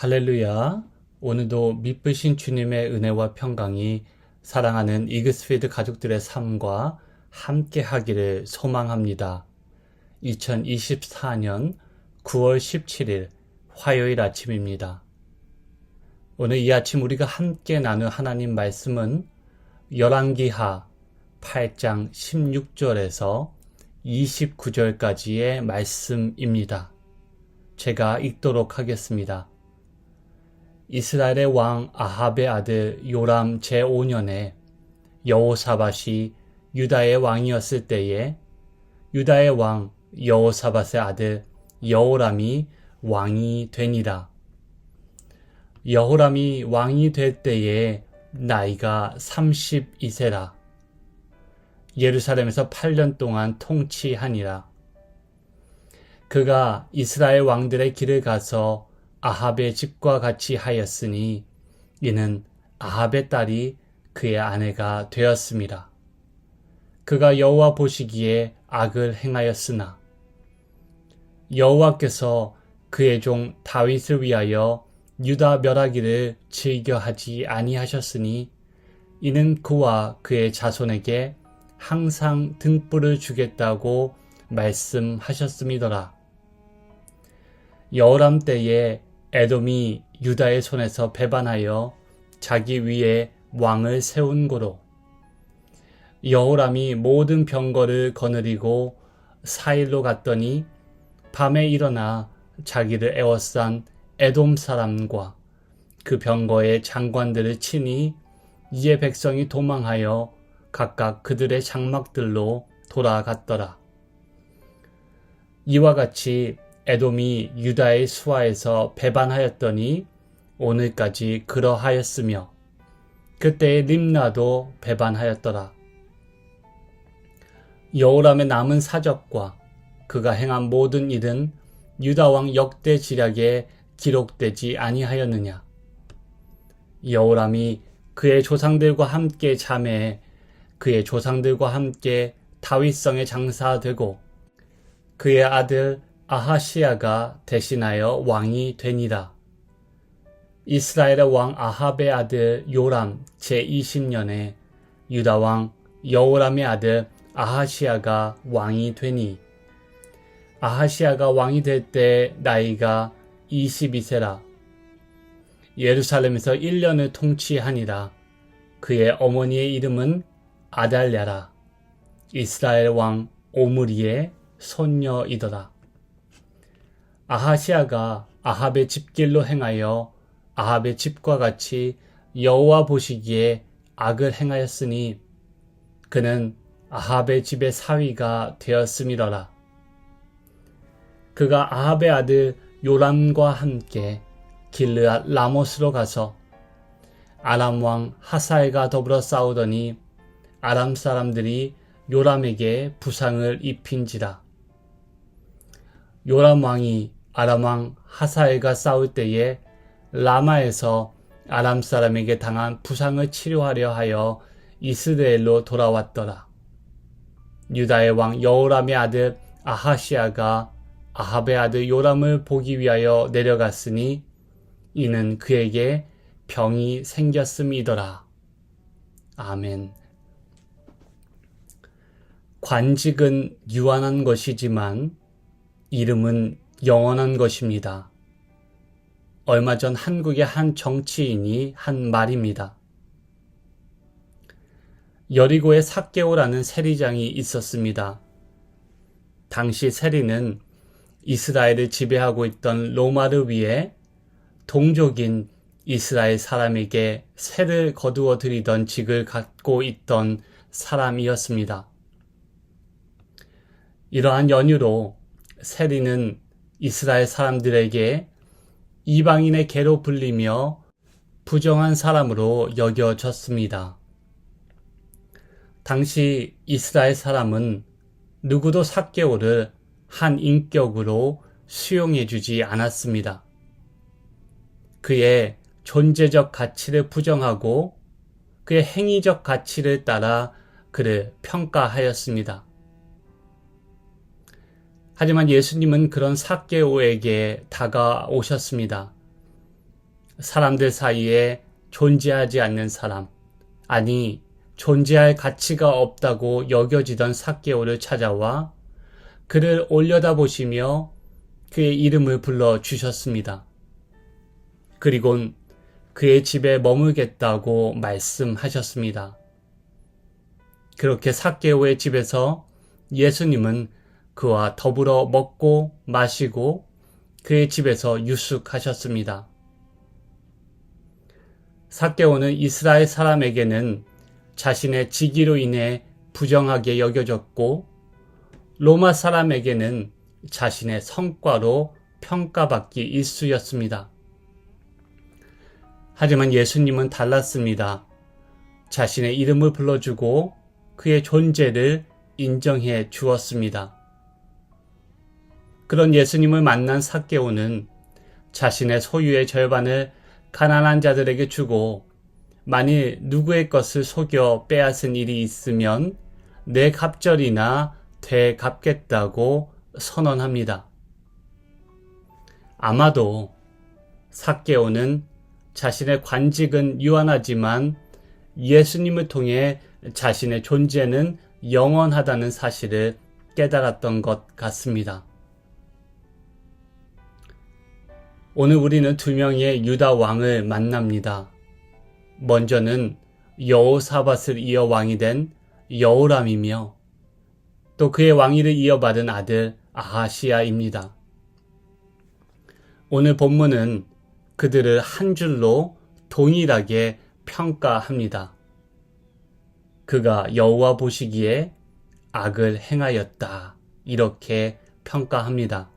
할렐루야. 오늘도 믿으신 주님의 은혜와 평강이 사랑하는 이그스피드 가족들의 삶과 함께 하기를 소망합니다. 2024년 9월 17일 화요일 아침입니다. 오늘 이 아침 우리가 함께 나눌 하나님 말씀은 열왕기하 8장 16절에서 29절까지의 말씀입니다. 제가 읽도록 하겠습니다. 이스라엘의 왕 아합의 아들 요람 제5년에 여호사밧이 유다의 왕이었을 때에 유다의 왕 여호사밧의 아들 여호람이 왕이 되니라. 여호람이 왕이 될 때에 나이가 32세라. 예루살렘에서 8년 동안 통치하니라. 그가 이스라엘 왕들의 길을 가서 아합의 집과 같이 하였으니 이는 아합의 딸이 그의 아내가 되었습니다. 그가 여호와 보시기에 악을 행하였으나 여호와께서 그의 종 다윗을 위하여 유다 멸하기를 즐겨하지 아니하셨으니 이는 그와 그의 자손에게 항상 등불을 주겠다고 말씀하셨음이더라. 여호람 때에 에돔이 유다의 손에서 배반하여 자기 위에 왕을 세운 고로 여호람이 모든 병거를 거느리고 사일로 갔더니 밤에 일어나 자기를 에워싼 에돔 사람과 그 병거의 장관들을 치니 이에 백성이 도망하여 각각 그들의 장막들로 돌아갔더라. 이와 같이 에돔이 유다의 수하에서 배반하였더니 오늘까지 그러하였으며 그때의 림나도 배반하였더라. 여호람의 남은 사적과 그가 행한 모든 일은 유다 왕 역대 지략에 기록되지 아니하였느냐. 여호람이 그의 조상들과 함께 잠에 그의 조상들과 함께 다윗성에 장사되고 그의 아들 아하시아가 대신하여 왕이 되니라. 이스라엘의 왕 아합의 아들 요람 제20년에 유다 왕 여호람의 아들 아하시아가 왕이 되니 아하시아가 왕이 될 때 나이가 22세라. 예루살렘에서 1년을 통치하니라. 그의 어머니의 이름은 아달랴라. 이스라엘 왕 오므리의 손녀이더라. 아하시아가 아합의 집길로 행하여 아합의 집과 같이 여호와 보시기에 악을 행하였으니 그는 아합의 집의 사위가 되었음이더라. 그가 아합의 아들 요람과 함께 길르앗 라모스로 가서 아람 왕 하사엘과 더불어 싸우더니 아람 사람들이 요람에게 부상을 입힌지라. 요람 왕이 아람왕 하사엘과 싸울 때에 라마에서 아람 사람에게 당한 부상을 치료하려 하여 이스라엘로 돌아왔더라. 유다의 왕 여호람의 아들 아하시아가 아합의 아들 요람을 보기 위하여 내려갔으니 이는 그에게 병이 생겼음이더라. 아멘. 관직은 유한한 것이지만 이름은 영원한 것입니다. 얼마 전 한국의 한 정치인이 한 말입니다. 여리고에 사개오라는 세리장이 있었습니다. 당시 세리는 이스라엘을 지배하고 있던 로마를 위해 동족인 이스라엘 사람에게 세를 거두어 드리던 직을 갖고 있던 사람이었습니다. 이러한 연유로 세리는 이스라엘 사람들에게 이방인의 개로 불리며 부정한 사람으로 여겨졌습니다. 당시 이스라엘 사람은 누구도 사개오를 한 인격으로 수용해 주지 않았습니다. 그의 존재적 가치를 부정하고 그의 행위적 가치를 따라 그를 평가하였습니다. 하지만 예수님은 그런 사개오에게 다가오셨습니다. 사람들 사이에 존재하지 않는 사람, 아니, 존재할 가치가 없다고 여겨지던 사개오를 찾아와 그를 올려다보시며 그의 이름을 불러 주셨습니다. 그리곤 그의 집에 머물겠다고 말씀하셨습니다. 그렇게 사개오의 집에서 예수님은 그와 더불어 먹고 마시고 그의 집에서 유숙하셨습니다. 사개오는 이스라엘 사람에게는 자신의 직위로 인해 부정하게 여겨졌고 로마 사람에게는 자신의 성과로 평가받기 일쑤였습니다. 하지만 예수님은 달랐습니다. 자신의 이름을 불러주고 그의 존재를 인정해 주었습니다. 그런 예수님을 만난 사개오는 자신의 소유의 절반을 가난한 자들에게 주고 만일 누구의 것을 속여 빼앗은 일이 있으면 내 갑절이나 되갚겠다고 선언합니다. 아마도 사개오는 자신의 관직은 유한하지만 예수님을 통해 자신의 존재는 영원하다는 사실을 깨달았던 것 같습니다. 오늘 우리는 두 명의 유다 왕을 만납니다. 먼저는 여호사밧을 이어 왕이 된 여호람이며 또 그의 왕위를 이어받은 아들 아하시아입니다. 오늘 본문은 그들을 한 줄로 동일하게 평가합니다. 그가 여호와 보시기에 악을 행하였다. 이렇게 평가합니다.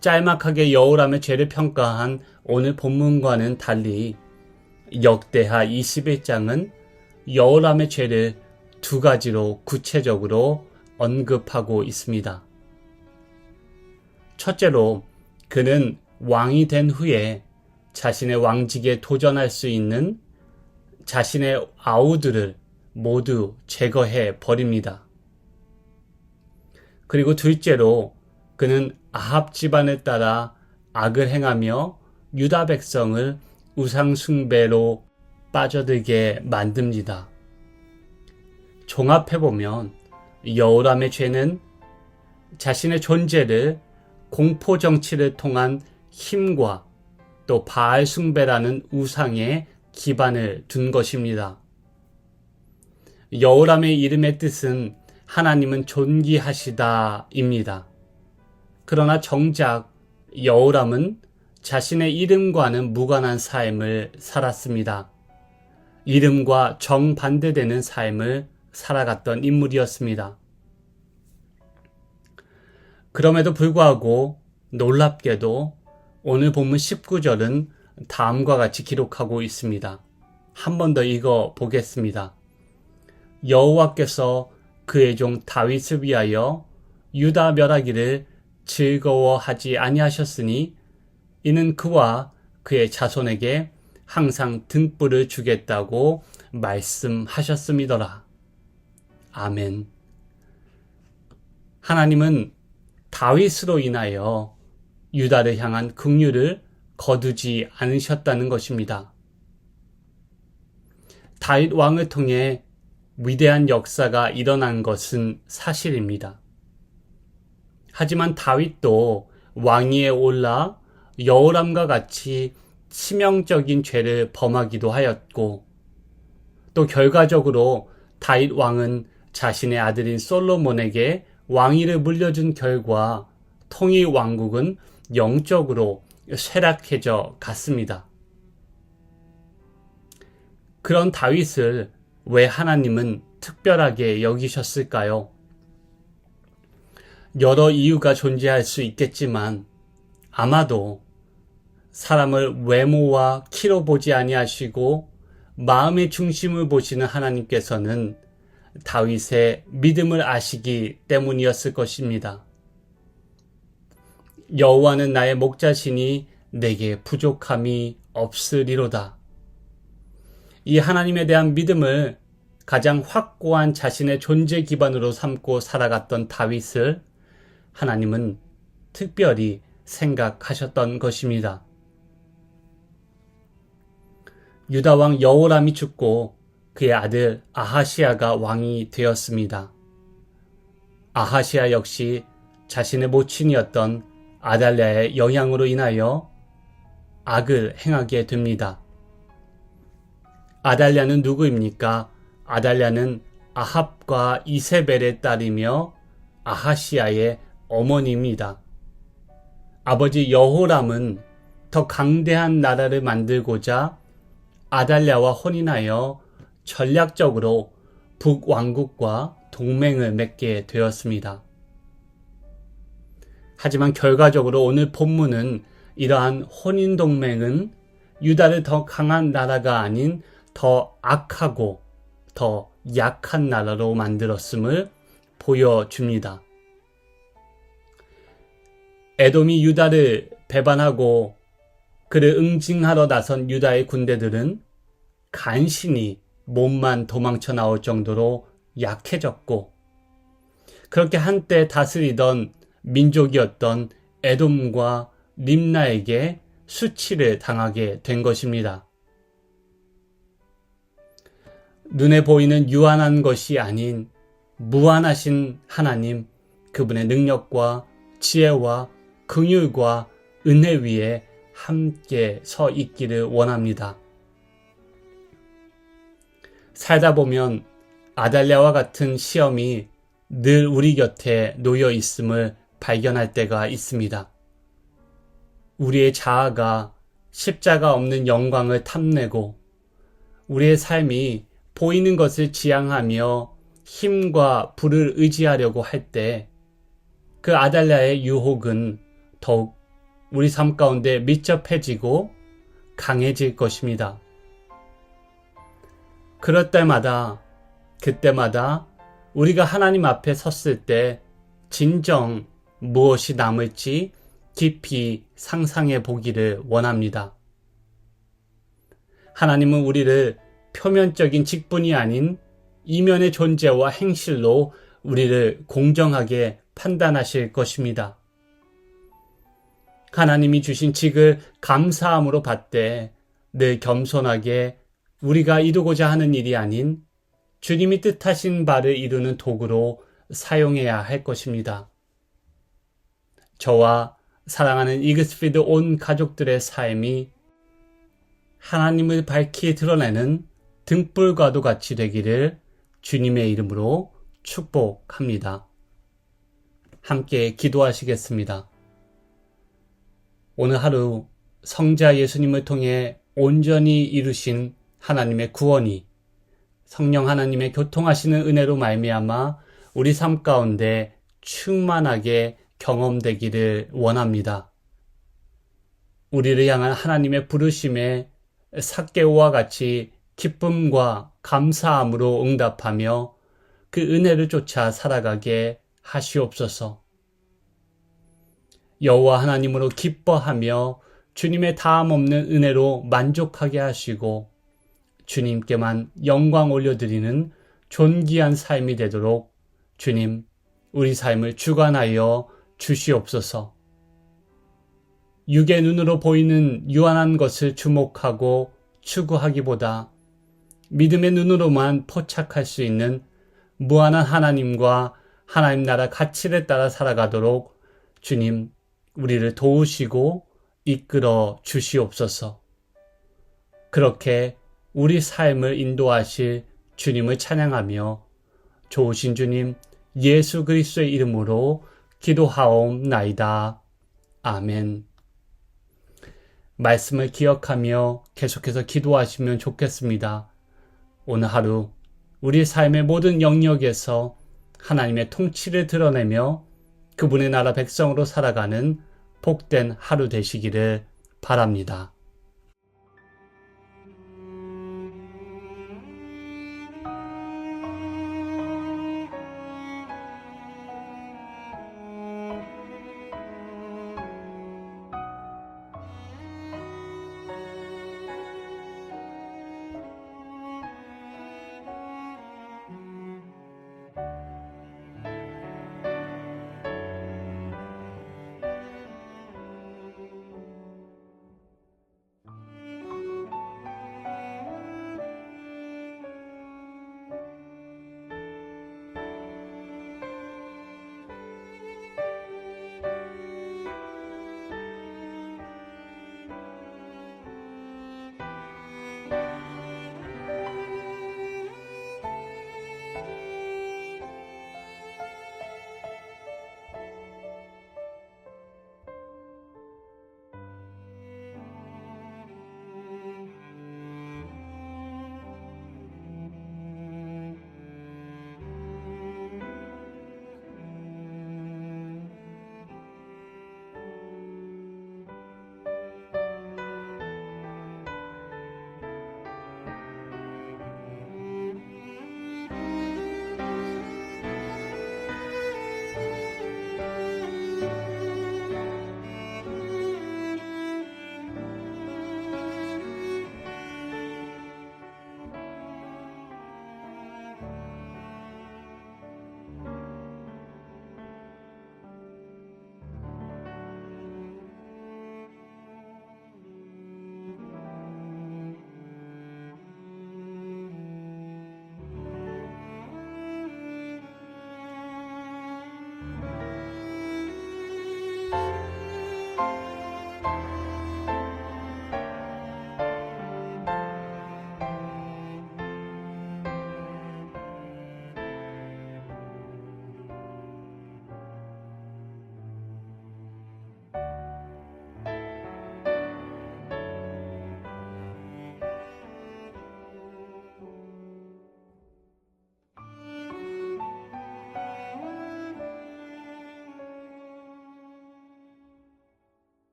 짤막하게 여호람의 죄를 평가한 오늘 본문과는 달리 역대하 21장은 여호람의 죄를 두 가지로 구체적으로 언급하고 있습니다. 첫째로 그는 왕이 된 후에 자신의 왕직에 도전할 수 있는 자신의 아우들을 모두 제거해 버립니다. 그리고 둘째로 그는 아합 집안을 따라 악을 행하며 유다 백성을 우상숭배로 빠져들게 만듭니다. 종합해보면 여호람의 죄는 자신의 존재를 공포 정치를 통한 힘과 또 바알 숭배라는 우상에 기반을 둔 것입니다. 여호람의 이름의 뜻은 하나님은 존귀하시다입니다. 그러나 정작 여호람은 자신의 이름과는 무관한 삶을 살았습니다. 이름과 정반대되는 삶을 살아갔던 인물이었습니다. 그럼에도 불구하고 놀랍게도 오늘 본문 19절은 다음과 같이 기록하고 있습니다. 한 번 더 읽어 보겠습니다. 여호와께서 그의 종 다윗을 위하여 유다 멸하기를 즐거워하지 아니하셨으니 이는 그와 그의 자손에게 항상 등불을 주겠다고 말씀하셨음이더라. 아멘. 하나님은 다윗으로 인하여 유다를 향한 긍휼을 거두지 않으셨다는 것입니다. 다윗 왕을 통해 위대한 역사가 일어난 것은 사실입니다. 하지만 다윗도 왕위에 올라 여호람과 같이 치명적인 죄를 범하기도 하였고 또 결과적으로 다윗 왕은 자신의 아들인 솔로몬에게 왕위를 물려준 결과 통일 왕국은 영적으로 쇠락해져 갔습니다. 그런 다윗을 왜 하나님은 특별하게 여기셨을까요? 여러 이유가 존재할 수 있겠지만 아마도 사람을 외모와 키로 보지 아니하시고 마음의 중심을 보시는 하나님께서는 다윗의 믿음을 아시기 때문이었을 것입니다. 여호와는 나의 목자시니 내게 부족함이 없으리로다. 이 하나님에 대한 믿음을 가장 확고한 자신의 존재 기반으로 삼고 살아갔던 다윗을 하나님은 특별히 생각하셨던 것입니다. 유다 왕 여호람이 죽고 그의 아들 아하시아가 왕이 되었습니다. 아하시아 역시 자신의 모친이었던 아달랴의 영향으로 인하여 악을 행하게 됩니다. 아달랴는 누구입니까? 아달랴는 아합과 이세벨의 딸이며 아하시아의 어머니입니다. 아버지 여호람은 더 강대한 나라를 만들고자 아달랴와 혼인하여 전략적으로 북왕국과 동맹을 맺게 되었습니다. 하지만 결과적으로 오늘 본문은 이러한 혼인 동맹은 유다를 더 강한 나라가 아닌 더 악하고 더 약한 나라로 만들었음을 보여줍니다. 에돔이 유다를 배반하고 그를 응징하러 나선 유다의 군대들은 간신히 몸만 도망쳐 나올 정도로 약해졌고 그렇게 한때 다스리던 민족이었던 에돔과 림나에게 수치를 당하게 된 것입니다. 눈에 보이는 유한한 것이 아닌 무한하신 하나님, 그분의 능력과 지혜와 긍휼과 은혜 위에 함께 서 있기를 원합니다. 살다 보면 아달랴와 같은 시험이 늘 우리 곁에 놓여 있음을 발견할 때가 있습니다. 우리의 자아가 십자가 없는 영광을 탐내고 우리의 삶이 보이는 것을 지향하며 힘과 불을 의지하려고 할 때 그 아달랴의 유혹은 더욱 우리 삶 가운데 밀접해지고 강해질 것입니다. 그럴 때마다, 그때마다 우리가 하나님 앞에 섰을 때 진정 무엇이 남을지 깊이 상상해 보기를 원합니다. 하나님은 우리를 표면적인 직분이 아닌 이면의 존재와 행실로 우리를 공정하게 판단하실 것입니다. 하나님이 주신 직을 감사함으로 받되 늘 겸손하게 우리가 이루고자 하는 일이 아닌 주님이 뜻하신 바를 이루는 도구로 사용해야 할 것입니다. 저와 사랑하는 이그스피드 온 가족들의 삶이 하나님을 밝히 드러내는 등불과도 같이 되기를 주님의 이름으로 축복합니다. 함께 기도하시겠습니다. 오늘 하루 성자 예수님을 통해 온전히 이루신 하나님의 구원이 성령 하나님의 교통하시는 은혜로 말미암아 우리 삶 가운데 충만하게 경험되기를 원합니다. 우리를 향한 하나님의 부르심에 삭개오와 같이 기쁨과 감사함으로 응답하며 그 은혜를 쫓아 살아가게 하시옵소서. 여호와 하나님으로 기뻐하며 주님의 다함 없는 은혜로 만족하게 하시고 주님께만 영광 올려드리는 존귀한 삶이 되도록 주님 우리 삶을 주관하여 주시옵소서. 육의 눈으로 보이는 유한한 것을 주목하고 추구하기보다 믿음의 눈으로만 포착할 수 있는 무한한 하나님과 하나님 나라 가치를 따라 살아가도록 주님 우리를 도우시고 이끌어 주시옵소서. 그렇게 우리 삶을 인도하실 주님을 찬양하며 좋으신 주님 예수 그리스도의 이름으로 기도하옵나이다. 아멘. 말씀을 기억하며 계속해서 기도하시면 좋겠습니다. 오늘 하루 우리 삶의 모든 영역에서 하나님의 통치를 드러내며 그분의 나라 백성으로 살아가는 복된 하루 되시기를 바랍니다.